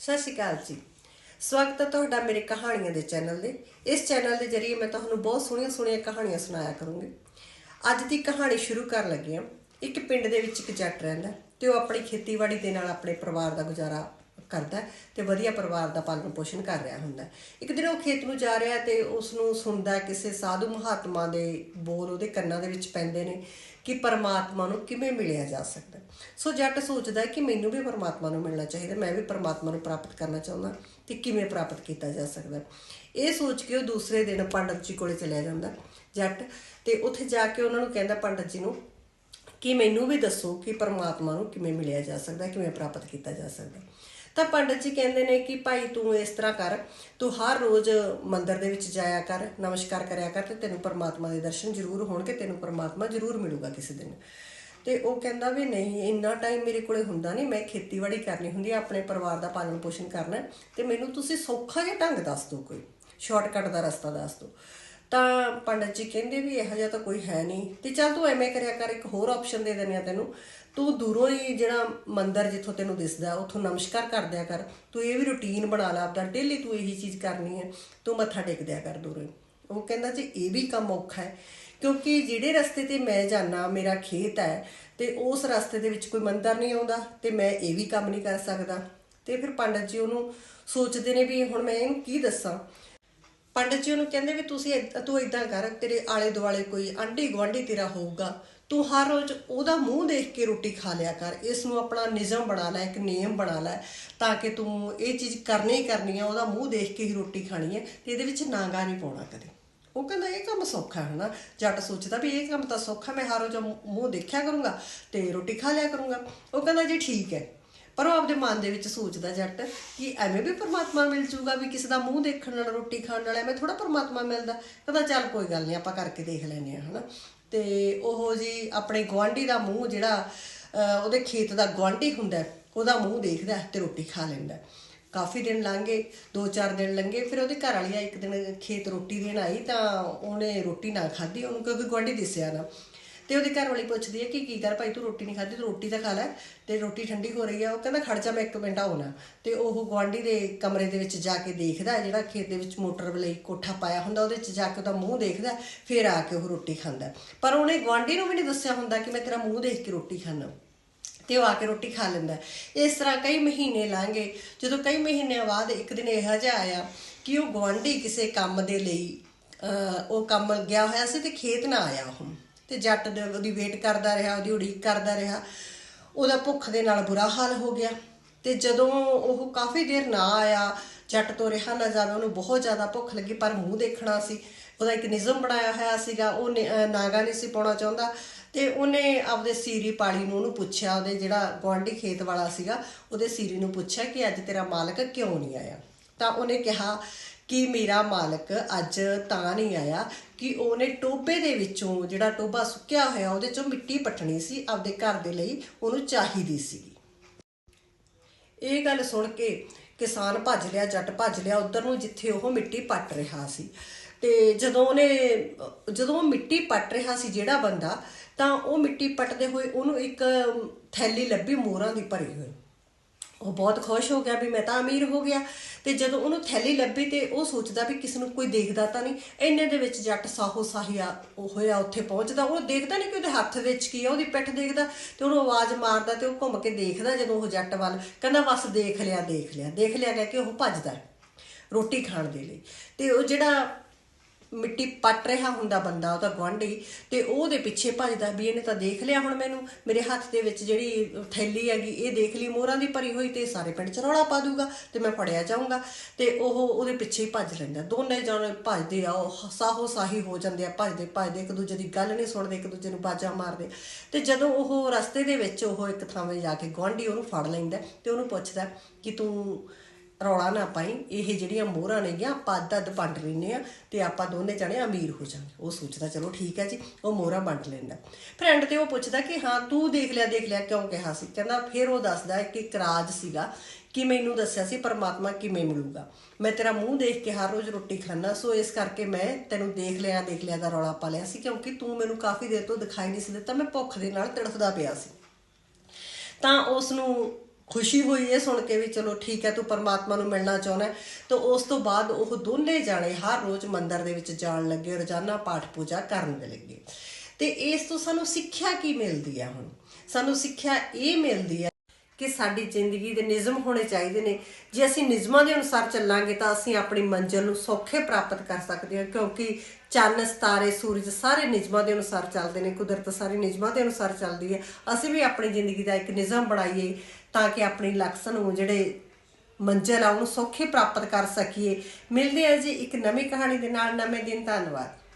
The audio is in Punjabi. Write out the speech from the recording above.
ਸਤਿ ਸ਼੍ਰੀ ਅਕਾਲ ਜੀ। ਸਵਾਗਤ ਹੈ ਤੁਹਾਡਾ ਮੇਰੇ ਕਹਾਣੀਆਂ ਦੇ ਚੈਨਲ ਦੇ ਇਸ ਚੈਨਲ ਦੇ ਜਰੀਏ ਮੈਂ ਤੁਹਾਨੂੰ ਬਹੁਤ ਸੋਹਣੀਆਂ ਸੋਹਣੀਆਂ ਕਹਾਣੀਆਂ ਸੁਣਾਇਆ ਕਰੂੰਗੀ। ਅੱਜ ਦੀ ਕਹਾਣੀ ਸ਼ੁਰੂ ਕਰਨ ਲੱਗੇ ਹਾਂ। ਇੱਕ ਪਿੰਡ ਦੇ ਵਿੱਚ ਇੱਕ ਜੱਟ ਰਹਿੰਦਾ ਤੇ ਉਹ ਆਪਣੀ ਖੇਤੀਬਾੜੀ ਦੇ ਨਾਲ ਆਪਣੇ ਪਰਿਵਾਰ ਦਾ ਗੁਜ਼ਾਰਾ ਕਰਦਾ ਹੈ ਤੇ ਵਧੀਆ ਪਰਿਵਾਰ ਦਾ ਪਾਲਣ ਪੋਸ਼ਣ ਕਰ ਰਿਹਾ ਹੁੰਦਾ ਇੱਕ ਦਿਨ ਉਹ ਖੇਤ ਨੂੰ ਜਾ ਰਿਹਾ ਤੇ ਉਸ ਨੂੰ ਸੁਣਦਾ ਕਿਸੇ ਸਾਧੂ ਮਹਾਤਮਾ ਦੇ ਬੋਲ ਉਹਦੇ ਕੰਨਾਂ ਦੇ ਵਿੱਚ ਪੈਂਦੇ ਨੇ ਕਿ ਪਰਮਾਤਮਾ ਨੂੰ ਕਿਵੇਂ ਮਿਲਿਆ ਜਾ ਸਕਦਾ ਸੋ ਜੱਟ ਸੋਚਦਾ ਕਿ ਮੈਨੂੰ ਵੀ ਪਰਮਾਤਮਾ ਨੂੰ ਮਿਲਣਾ ਚਾਹੀਦਾ, ਮੈਂ ਵੀ ਪਰਮਾਤਮਾ ਨੂੰ ਪ੍ਰਾਪਤ ਕਰਨਾ ਚਾਹੁੰਦਾ ਤੇ ਕਿਵੇਂ ਪ੍ਰਾਪਤ ਕੀਤਾ ਜਾ ਸਕਦਾ ਇਹ ਸੋਚ ਕੇ ਉਹ ਦੂਸਰੇ ਦਿਨ ਪੰਡਤ ਜੀ ਕੋਲੇ ਚਲਿਆ ਜਾਂਦਾ ਜੱਟ ਤੇ ਉੱਥੇ ਜਾ ਕੇ ਉਹਨਾਂ ਨੂੰ ਕਹਿੰਦਾ ਪੰਡਤ ਜੀ ਨੂੰ ਕਿ ਮੈਨੂੰ ਵੀ ਦੱਸੋ ਕਿ ਪਰਮਾਤਮਾ ਨੂੰ ਕਿਵੇਂ ਮਿਲਿਆ ਜਾ ਸਕਦਾ ਕਿਵੇਂ ਪ੍ਰਾਪਤ ਕੀਤਾ ਜਾ ਸਕਦਾ ਤਾਂ ਪੰਡਤ ਜੀ ਕਹਿੰਦੇ ਨੇ ਕਿ ਭਾਈ ਤੂੰ ਇਸ ਤਰ੍ਹਾਂ ਕਰ ਤੂੰ ਹਰ ਰੋਜ਼ ਮੰਦਿਰ ਦੇ ਵਿੱਚ ਜਾਇਆ ਕਰ ਨਮਸਕਾਰ ਕਰਿਆ ਕਰ ਤੇ ਤੈਨੂੰ ਪਰਮਾਤਮਾ ਦੇ ਦਰਸ਼ਨ ਜ਼ਰੂਰ ਹੋਣਗੇ ਤੈਨੂੰ ਪਰਮਾਤਮਾ ਜ਼ਰੂਰ ਮਿਲੂਗਾ ਕਿਸੇ ਦਿਨ। ਤੇ ਉਹ ਕਹਿੰਦਾ ਵੀ ਨਹੀਂ ਇੰਨਾ ਟਾਈਮ ਮੇਰੇ ਕੋਲੇ ਹੁੰਦਾ ਨਹੀਂ ਮੈਂ ਖੇਤੀਬਾੜੀ ਕਰਨੀ ਹੁੰਦੀ ਹੈ ਆਪਣੇ ਪਰਿਵਾਰ ਦਾ ਪਾਲਣ ਪੋਸ਼ਣ ਕਰਨਾ ਹੈ, ਤੇ ਮੈਨੂੰ ਤੁਸੀਂ ਸੌਖਾ ਜਿਹਾ ਢੰਗ ਦੱਸ ਦਿਓ ਕੋਈ ਸ਼ਾਰਟਕਟ ਦਾ ਰਸਤਾ ਦੱਸ ਦਿਓ। ਤਾਂ ਪੰਡਤ ਜੀ ਕਹਿੰਦੇ ਵੀ ਇਹੋ ਜਿਹਾ ਤਾਂ ਕੋਈ ਹੈ ਨਹੀਂ। ਤੇ ਚੱਲ ਤੂੰ ਐਵੇਂ ਕਰਿਆ ਕਰ, ਇੱਕ ਹੋਰ ਆਪਸ਼ਨ ਦੇ ਦਿੰਦੇ ਆ ਤੈਨੂੰ। ਤੂੰ ਦੂਰੋਂ ਹੀ ਜਿਹੜਾ ਮੰਦਰ ਜਿੱਥੋਂ ਤੈਨੂੰ ਦਿਸਦਾ, ਉੱਥੋਂ ਨਮਸਕਾਰ ਕਰ ਦਿਆ ਕਰ। ਤੂੰ ਇਹ ਵੀ ਰੁਟੀਨ ਬਣਾ ਲੈ, ਆਪਦਾ ਡੇਲੀ ਤੂੰ ਇਹੀ ਚੀਜ਼ ਕਰਨੀ ਹੈ। ਤੂੰ ਮੱਥਾ ਟੇਕ ਦਿਆ ਕਰ ਦੂਰੋਂ ਹੀ। ਉਹ ਕਹਿੰਦਾ ਜੀ, ਇਹ ਵੀ ਕੰਮ ਔਖਾ ਹੈ। ਕਿਉਂਕਿ ਜਿਹੜੇ ਰਸਤੇ ਤੇ ਮੈਂ ਜਾਣਾ ਮੇਰਾ ਖੇਤ ਹੈ, ਤੇ ਉਸ ਰਸਤੇ ਦੇ ਵਿੱਚ ਕੋਈ ਮੰਦਰ ਨਹੀਂ ਆਉਂਦਾ, ਤੇ ਮੈਂ ਇਹ ਵੀ ਕੰਮ ਨਹੀਂ ਕਰ ਸਕਦਾ। ਤੇ ਫਿਰ ਪੰਡਤ ਜੀ ਉਹਨੂੰ ਸੋਚਦੇ ਨੇ ਵੀ ਹੁਣ ਮੈਂ ਇਹਨੂੰ ਕੀ ਦੱਸਾਂ? ਪੰਡਤ ਜੀ ਉਹਨੂੰ ਕਹਿੰਦੇ ਵੀ ਤੁਸੀਂ ਏਦ- ਤੂੰ ਇਦਾਂ ਕਰ, ਤੇਰੇ ਆਲੇ ਦੁਆਲੇ ਕੋਈ ਆਂਢੀ ਗੁਆਂਢੀ ਤੇਰਾ ਹੋਊਗਾ। ਤੂੰ ਹਰ ਰੋਜ਼ ਉਹਦਾ ਮੂੰਹ ਦੇਖ ਕੇ ਰੋਟੀ ਖਾ ਲਿਆ ਕਰ, ਇਸ ਨੂੰ ਆਪਣਾ ਨਿਯਮ ਬਣਾ ਲੈ, ਇੱਕ ਨਿਯਮ ਬਣਾ ਲੈ, ਤਾਂ ਕਿ ਤੂੰ ਇਹ ਚੀਜ਼ ਕਰਨੀ ਹੀ ਕਰਨੀ ਆ, ਉਹਦਾ ਮੂੰਹ ਦੇਖ ਕੇ ਹੀ ਰੋਟੀ ਖਾਣੀ ਹੈ, ਤੇ ਇਹਦੇ ਵਿੱਚ ਨਾਗਾ ਨਹੀਂ ਪਾਉਣਾ ਕਦੇ। ਉਹ ਕਹਿੰਦਾ ਇਹ ਕੰਮ ਸੌਖਾ ਹੈ ਨਾ, ਜੱਟ ਸੋਚਦਾ ਵੀ ਇਹ ਕੰਮ ਤਾਂ ਸੌਖਾ, ਮੈਂ ਹਰ ਰੋਜ਼ ਮੂੰਹ ਦੇਖਿਆ ਕਰੂੰਗਾ ਤੇ ਰੋਟੀ ਖਾ ਲਿਆ ਕਰੂੰਗਾ। ਉਹ ਕਹਿੰਦਾ ਜੀ ਠੀਕ ਹੈ। ਪਰ ਉਹ ਆਪਦੇ ਮਨ ਦੇ ਵਿੱਚ ਸੋਚਦਾ ਜੱਟ ਕਿ ਐਵੇਂ ਵੀ ਪਰਮਾਤਮਾ ਮਿਲ ਜੂਗਾ ਵੀ ਕਿਸੇ ਦਾ ਮੂੰਹ ਦੇਖਣ ਨਾਲ, ਰੋਟੀ ਖਾਣ ਨਾਲ ਐਵੇਂ ਥੋੜਾ ਪਰਮਾਤਮਾ ਮਿਲਦਾ। ਕਹਿੰਦਾ ਚੱਲ ਕੋਈ ਗੱਲ ਨਹੀਂ, ਆਪਾਂ ਕਰਕੇ ਦੇਖ ਲੈਨੇ ਆ ਹਨਾ। ਤੇ ਉਹ ਜੀ ਆਪਣੇ ਗਵਾਂਢੀ ਦਾ ਮੂੰਹ ਜਿਹੜਾ ਉਹਦੇ ਖੇਤ ਦਾ ਗਵਾਂਢੀ ਹੁੰਦਾ ਉਹਦਾ ਮੂੰਹ ਦੇਖਦਾ ਹੈ ਤੇ ਰੋਟੀ ਖਾ ਲੈਂਦਾ ਕਾਫੀ ਦਿਨ ਲੰਘੇ ਦੋ ਚਾਰ ਦਿਨ ਲੰਘੇ ਫਿਰ ਉਹਦੇ ਘਰ ਵਾਲੀ ਆ ਇੱਕ ਦਿਨ ਖੇਤ ਰੋਟੀ ਦੇਣ ਆਈ ਤਾਂ ਉਹਨੇ ਰੋਟੀ ਨਾ ਖਾਧੀ, ਉਹਨੂੰ ਕਿਉਂਕਿ ਗਵਾਂਢੀ ਦਿਸਿਆ ਨਾ। ਤੇ ਉਹਦੀ ਘਰ ਵਾਲੀ ਪੁੱਛਦੀ ਹੈ ਕਿ ਕੀ ਕਰ ਭਾਈ, ਤੂੰ ਰੋਟੀ ਨਹੀਂ ਖਾਧੀ, ਤੂੰ ਰੋਟੀ ਤਾਂ ਖਾ ਲੈ। ਤੇ ਰੋਟੀ ਠੰਡੀ ਹੋ ਰਹੀ ਆ, ਉਹ ਕਹਿੰਦਾ ਖੜ ਜਾ, ਮੈਂ ਇੱਕ ਮਿੰਟ ਆਉਣਾ। ਤੇ ਉਹ ਗੁਆਂਢੀ ਦੇ ਕਮਰੇ ਦੇ ਵਿੱਚ ਜਾ ਕੇ ਦੇਖਦਾ, ਜਿਹੜਾ ਖੇਤ ਦੇ ਵਿੱਚ ਮੋਟਰ ਲਈ ਕੋਠਾ ਪਾਇਆ ਹੁੰਦਾ, ਉਹਦੇ ਵਿੱਚ ਜਾ ਕੇ ਉਹਦਾ ਮੂੰਹ ਦੇਖਦਾ, ਫਿਰ ਆ ਕੇ ਉਹ ਰੋਟੀ ਖਾਂਦਾ। ਪਰ ਉਹਨੇ ਗੁਆਂਢੀ ਨੂੰ ਵੀ ਨਹੀਂ ਦੱਸਿਆ ਹੁੰਦਾ ਕਿ ਮੈਂ ਤੇਰਾ ਮੂੰਹ ਦੇਖ ਕੇ ਰੋਟੀ ਖਾਣਾ ਤੇ ਉਹ ਆ ਕੇ ਰੋਟੀ ਖਾ ਲੈਂਦਾ। ਇਸ ਤਰ੍ਹਾਂ ਕਈ ਮਹੀਨੇ ਲਾਂਗੇ ਜਦੋਂ ਕਈ ਮਹੀਨਿਆਂ ਬਾਅਦ ਇੱਕ ਦਿਨ ਇਹੋ ਜਿਹਾ ਆਇਆ ਕਿ ਉਹ ਗੁਆਂਢੀ ਕਿਸੇ ਕੰਮ ਦੇ ਲਈ ਉਹ ਕੰਮ ਗਿਆ ਹੋਇਆ ਸੀ ਤੇ ਖੇਤ ਨਾ ਆਇਆ ਉਹ। ਤੇ ਜੱਟ ਦੇ- ਉਹਦੀ ਵੇਟ ਕਰਦਾ ਰਿਹਾ, ਉਹਦੀ ਉਡੀਕ ਕਰਦਾ ਰਿਹਾ। ਉਹਦਾ ਭੁੱਖ ਦੇ ਨਾਲ ਬੁਰਾ ਹਾਲ ਹੋ ਗਿਆ। ਤੇ ਜਦੋਂ ਉਹ ਕਾਫੀ ਦੇਰ ਨਾ ਆਇਆ, ਜੱਟ ਤੋਂ ਰਿਹਾ ਨਾ ਜਾਵੇ ਉਹਨੂੰ ਬਹੁਤ ਜ਼ਿਆਦਾ ਭੁੱਖ ਲੱਗੀ, ਪਰ ਮੂੰਹ ਦੇਖਣਾ ਸੀ। ਉਹਦਾ ਇੱਕ ਨਿਯਮ ਬਣਾਇਆ ਹੋਇਆ ਸੀਗਾ, ਉਹ ਨਿ- ਅਹ ਨਾਗਾ ਨਹੀਂ ਸੀ ਪਾਉਣਾ ਚਾਹੁੰਦਾ। ਤੇ ਉਹਨੇ ਆਪਦੇ ਸੀਰੀ ਪਾਲੀ ਨੂੰ ਉਹਨੂੰ ਪੁੱਛਿਆ, ਉਹਦੇ ਜਿਹੜਾ ਗੁਆਂਢੀ ਖੇਤ ਵਾਲਾ ਸੀਗਾ, ਉਹਦੇ ਸੀਰੀ ਨੂੰ ਪੁੱਛਿਆ ਕਿ ਅੱਜ ਤੇਰਾ ਮਾਲਕ ਕਿਉਂ ਨਹੀਂ ਆਇਆ? ਤਾਂ ਉਹਨੇ ਕਿਹਾ ਕਿ ਮੇਰਾ ਮਾਲਕ ਅੱਜ ਤਾਂ ਨਹੀਂ ਆਇਆ, ਕਿ ਉਹਨੇ ਟੋਬੇ ਦੇ ਵਿੱਚੋਂ ਜਿਹੜਾ ਟੋਬਾ ਸੁੱਕਿਆ ਹੋਇਆ, ਉਹਦੇ ਚੋਂ ਮਿੱਟੀ ਪੱਟਣੀ ਸੀ, ਆਪਦੇ ਘਰ ਦੇ ਲਈ ਉਹਨੂੰ ਚਾਹੀਦੀ ਸੀ ਇਹ ਗੱਲ ਸੁਣ ਕੇ ਕਿਸਾਨ ਭੱਜ ਲਿਆ, ਜੱਟ ਭੱਜ ਲਿਆ, ਉਧਰ ਨੂੰ ਜਿੱਥੇ ਉਹ ਮਿੱਟੀ ਪੱਟ ਰਿਹਾ ਸੀ। ਤੇ ਜਦੋਂ ਉਹਨੇ, ਜਦੋਂ ਉਹ ਮਿੱਟੀ ਪੱਟ ਰਿਹਾ ਸੀ ਜਿਹੜਾ ਬੰਦਾ, ਤਾਂ ਉਹ ਮਿੱਟੀ ਪੱਟਦੇ ਹੋਏ ਉਹਨੂੰ ਇੱਕ ਥੈਲੀ ਲੱਭੀ ਮੋਹਰਾਂ ਦੀ ਭਰੀ ਹੋਈ। ਉਹ ਬਹੁਤ ਖੁਸ਼ ਹੋ ਗਿਆ ਵੀ ਮੈਂ ਤਾਂ ਅਮੀਰ ਹੋ ਗਿਆ। ਤੇ ਜਦੋਂ ਉਹਨੂੰ ਥੈਲੀ ਲੱਭੀ ਤੇ ਉਹ ਸੋਚਦਾ ਵੀ ਕਿਸ ਨੂੰ ਕੋਈ ਦੇਖਦਾ ਤਾਂ ਨਹੀਂ। ਇੰਨੇ ਦੇ ਵਿੱਚ ਜੱਟ ਸਾਹੋ ਸਾਹੀਆ ਉਹ ਹੋਇਆ, ਉੱਥੇ ਪਹੁੰਚਦਾ। ਉਹ ਦੇਖਦਾ ਨਹੀਂ ਕਿ ਉਹਦੇ ਹੱਥ ਵਿੱਚ ਕੀ ਆ, ਉਹਦੀ ਪਿੱਠ ਦੇਖਦਾ ਤੇ ਉਹਨੂੰ ਆਵਾਜ਼ ਮਾਰਦਾ ਤੇ ਉਹ ਘੁੰਮ ਕੇ ਦੇਖਦਾ ਜਦੋਂ ਉਹ ਜੱਟ ਵੱਲ। ਕਹਿੰਦਾ, ਬਸ ਦੇਖ ਲਿਆ ਦੇਖ ਲਿਆ। ਦੇਖ ਲਿਆ ਕਹਿ ਕੇ ਉਹ ਭੱਜਦਾ ਰੋਟੀ ਖਾਣ ਦੇ ਲਈ। ਤੇ ਉਹ ਜਿਹੜਾ ਮਿੱਟੀ ਪੱਟ ਰਿਹਾ ਹੁੰਦਾ ਬੰਦਾ ਉਹਦਾ ਗੁਆਂਢੀ। ਤੇ ਉਹ ਉਹਦੇ ਪਿੱਛੇ ਭੱਜਦਾ ਵੀ ਇਹਨੇ ਤਾਂ ਦੇਖ ਲਿਆ ਹੁਣ ਮੈਨੂੰ। ਮੇਰੇ ਹੱਥ ਦੇ ਵਿੱਚ ਜਿਹੜੀ ਥੈਲੀ ਹੈਗੀ, ਇਹ ਦੇਖ ਲਈ। ਮੋਹਰਾਂ ਦੀ ਭਰੀ ਹੋਈ ਤੇ ਸਾਰੇ ਪਿੰਡ ਚ ਰੌਲਾ ਪਾ ਦੂਗਾ ਤੇ ਮੈਂ ਫੜਿਆ ਜਾਊਂਗਾ। ਤੇ ਉਹ ਉਹਦੇ ਪਿੱਛੇ ਹੀ ਭੱਜ ਲੈਂਦਾ। ਦੋਨੇ ਜਣੇ ਭੱਜਦੇ ਆ, ਉਹ ਸਾਹੋ ਸਾਹੀ ਹੋ ਜਾਂਦੇ ਆ, ਭੱਜਦੇ ਭੱਜਦੇ। ਇੱਕ ਦੂਜੇ ਦੀ ਗੱਲ ਨਹੀਂ ਸੁਣਦੇ, ਇੱਕ ਦੂਜੇ ਨੂੰ ਬਾਜਾਂ ਮਾਰਦੇ। ਤੇ ਜਦੋਂ ਉਹ ਰਸਤੇ ਦੇ ਵਿੱਚ ਉਹ ਇੱਕ ਥਾਂ 'ਤੇ ਜਾ ਕੇ ਗੁਆਂਢੀ ਉਹਨੂੰ ਫੜ ਲੈਂਦਾ ਤੇ ਉਹਨੂੰ ਪੁੱਛਦਾ ਕਿ ਤੂੰ ਰੌਲਾ ਨਾ ਪਾਈ। ਇਹ ਜਿਹੜੀਆਂ ਮੋਹਰਾਂ ਨੇਗੀਆਂ, ਆਪਾਂ ਅੱਧ ਅੱਧ ਵੰਡ ਲੈਨੇ ਆ ਤੇ ਆਪਾਂ ਦੋਨੇ ਜਣੇ ਅਮੀਰ ਹੋ ਜਾਵਾਂਗੇ ਉਹ ਸੋਚਦਾ, ਚਲੋ ਠੀਕ ਹੈ ਜੀ। ਉਹ ਮੋਹਰਾਂ ਵੰਡ ਲੈਂਦਾ। ਫਰੈਂਡ ਤੇ ਉਹ ਪੁੱਛਦਾ ਕਿ, ਹਾਂ, ਤੂੰ ਦੇਖ ਲਿਆ ਦੇਖ ਲਿਆ, ਕਿਉਂ ਕਿਹਾ ਸੀ? ਕਹਿੰਦਾ, ਫਿਰ ਉਹ ਦੱਸਦਾ ਹੈ ਕਿ ਇੱਕ ਰਾਜ ਸੀਗਾ ਕਿ ਮੈਨੂੰ ਦੱਸਿਆ ਸੀ ਪਰਮਾਤਮਾ ਕਿਵੇਂ ਮਿਲੂਗਾ। ਮੈਂ ਤੇਰਾ ਮੂੰਹ ਦੇਖ ਕੇ ਹਰ ਰੋਜ਼ ਰੋਟੀ ਖਾਣਾ ਸੋ ਇਸ ਕਰਕੇ ਮੈਂ ਤੈਨੂੰ ਦੇਖ ਲਿਆ ਦੇਖ ਲਿਆ ਦਾ ਰੌਲਾ ਪਾ ਲਿਆ ਸੀ, ਕਿਉਂਕਿ ਤੂੰ ਮੈਨੂੰ ਕਾਫੀ ਦੇਰ ਤੋਂ ਦਿਖਾਈ ਨਹੀਂ ਸੀ ਦਿੱਤਾ। ਮੈਂ ਭੁੱਖ ਦੇ ਨਾਲ ਤੜਫਦਾ ਪਿਆ ਸੀ। ਤਾਂ ਉਸ ਨੂੰ ਖੁਸ਼ੀ ਹੋਈ ਇਹ ਸੁਣ ਕੇ ਵੀ ਚਲੋ ਠੀਕ ਹੈ ਤੂੰ ਪਰਮਾਤਮਾ ਨੂੰ ਮਿਲਣਾ ਚਾਹੁੰਦਾ ਤਾਂ ਉਸ ਤੋਂ ਬਾਅਦ ਉਹ ਦੋਨੇ ਜਾਣੇ ਹਰ ਰੋਜ਼ ਮੰਦਰ ਦੇ ਵਿੱਚ ਜਾਣ ਲੱਗੇ, ਰੋਜ਼ਾਨਾ ਪਾਠ ਪੂਜਾ ਕਰਨ ਲੱਗੇ। ਤੇ ਇਸ ਤੋਂ ਸਾਨੂੰ ਸਿੱਖਿਆ ਕੀ ਮਿਲਦੀ ਹੈ ਹੁਣ? ਸਾਨੂੰ ਸਿੱਖਿਆ ਇਹ ਮਿਲਦੀ ਹੈ ਕਿ ਸਾਡੀ ਜ਼ਿੰਦਗੀ ਦੇ ਨਿਯਮ ਹੋਣੇ ਚਾਹੀਦੇ ਨੇ। ਜੇ ਅਸੀਂ ਨਿਯਮਾਂ ਦੇ ਅਨੁਸਾਰ ਚੱਲਾਂਗੇ ਤਾਂ ਅਸੀਂ ਆਪਣੀ ਮੰਜ਼ਿਲ ਨੂੰ ਸੌਖੇ ਪ੍ਰਾਪਤ ਕਰ ਸਕਦੇ ਹਾਂ, ਕਿਉਂਕਿ ਚੰਨ, ਸਤਾਰੇ, ਸੂਰਜ ਸਾਰੇ ਨਿਯਮਾਂ ਦੇ ਅਨੁਸਾਰ ਚੱਲਦੇ ਨੇ, ਕੁਦਰਤ ਸਾਰੇ ਨਿਯਮਾਂ ਦੇ ਅਨੁਸਾਰ ਚੱਲਦੀ ਹੈ। ਅਸੀਂ ਵੀ ਆਪਣੀ ਜ਼ਿੰਦਗੀ ਦਾ ਇੱਕ ਨਿਯਮ ਬਣਾਈਏ ਤਾਂ ਕਿ ਆਪਣੀ ਲਕਸ਼ ਨੂੰ ਜਿਹੜੇ ਮੰਜ਼ਿਲ ਆ, ਉਹਨੂੰ ਸੌਖੇ ਪ੍ਰਾਪਤ ਕਰ ਸਕੀਏ। ਮਿਲਦੇ ਹਾਂ ਜੀ ਇੱਕ ਨਵੀਂ ਕਹਾਣੀ ਦੇ ਨਾਲ। ਨਵੇਂ ਦਿਨ। ਧੰਨਵਾਦ।